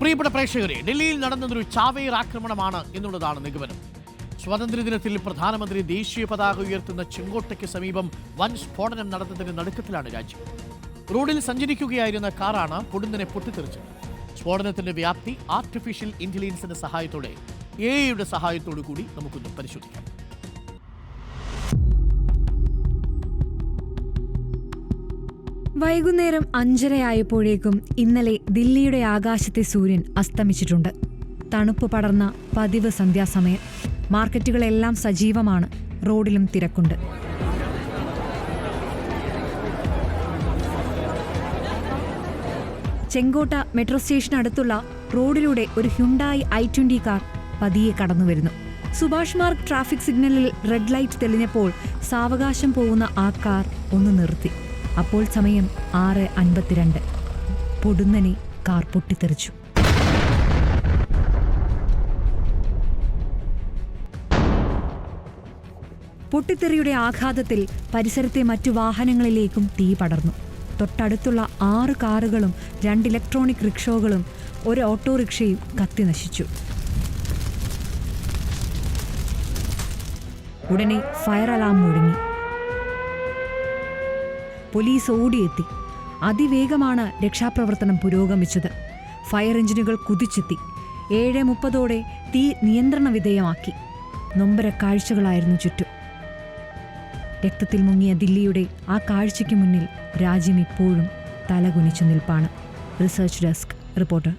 പ്രിയപ്പെട്ട പ്രേക്ഷകരെ ഡൽഹിയിൽ നടന്നതൊരു ചാവേർ ആക്രമണമാണ് എന്നുള്ളതാണ് നിഗമനം. സ്വാതന്ത്ര്യദിനത്തിൽ പ്രധാനമന്ത്രി ദേശീയ പതാക ഉയർത്തുന്ന ചെങ്കോട്ടയ്ക്ക് സമീപം വൻ സ്ഫോടനം നടന്നതിന് നടുക്കത്തിലാണ് രാജ്യം. റോഡിൽ സഞ്ചരിക്കുകയായിരുന്ന കാറാണ് പൊടുന്നനെ പൊട്ടിത്തെറിച്ചത്. സ്ഫോടനത്തിന്റെ വ്യാപ്തി ആർട്ടിഫിഷ്യൽ ഇന്റലിജൻസിന്റെ സഹായത്തോടെ എ ഐയുടെ സഹായത്തോടു കൂടി നമുക്കൊന്ന് പരിശോധിക്കാം. വൈകുന്നേരം അഞ്ചരയായപ്പോഴേക്കും ഇന്നലെ ദില്ലിയുടെ ആകാശത്തെ സൂര്യൻ അസ്തമിച്ചിട്ടുണ്ട്. തണുപ്പ് പടർന്ന പതിവ് സന്ധ്യാസമയം. മാർക്കറ്റുകളെല്ലാം സജീവമാണ്. റോഡിലും തിരക്കുണ്ട്. ചെങ്കോട്ട മെട്രോ സ്റ്റേഷനടുത്തുള്ള റോഡിലൂടെ ഒരു ഹ്യുണ്ടായി ഐ ട്വന്റി കാർ പതിയെ കടന്നുവരുന്നു സുഭാഷ് മാർഗ് ട്രാഫിക് സിഗ്നലിൽ റെഡ് ലൈറ്റ് തെളിഞ്ഞപ്പോൾ സാവകാശം പോകുന്ന ആ കാർ ഒന്ന് നിർത്തി. അപ്പോൾ സമയം ആറ് അൻപത്തിരണ്ട്. പൊടുന്നനെ കാർ പൊട്ടിത്തെറിച്ചു. പൊട്ടിത്തെറിയുടെ ആഘാതത്തിൽ പരിസരത്തെ മറ്റു വാഹനങ്ങളിലേക്കും തീ പടർന്നു. തൊട്ടടുത്തുള്ള ആറ് കാറുകളും രണ്ട് ഇലക്ട്രോണിക് റിക്ഷോകളും ഒരു ഓട്ടോറിക്ഷയും കത്തി നശിച്ചു ഉടനെ ഫയർ അലാം മുഴങ്ങി പോലീസ് ഓടിയെത്തി. അതിവേഗമാണ് രക്ഷാപ്രവർത്തനം പുരോഗമിച്ചത്. ഫയർ എഞ്ചിനുകൾ കുതിച്ചെത്തി. ഏഴ് മുപ്പതോടെ തീ നിയന്ത്രണ വിധേയമാക്കി. നൊമ്പര കാഴ്ചകളായിരുന്നു ചുറ്റും. രക്തത്തിൽ മുങ്ങിയ ദില്ലിയുടെ ആ കാഴ്ചയ്ക്ക് മുന്നിൽ രാജ്യം ഇപ്പോഴും തലകുനിച്ചു നിൽപ്പാണ്. Research desk reporter.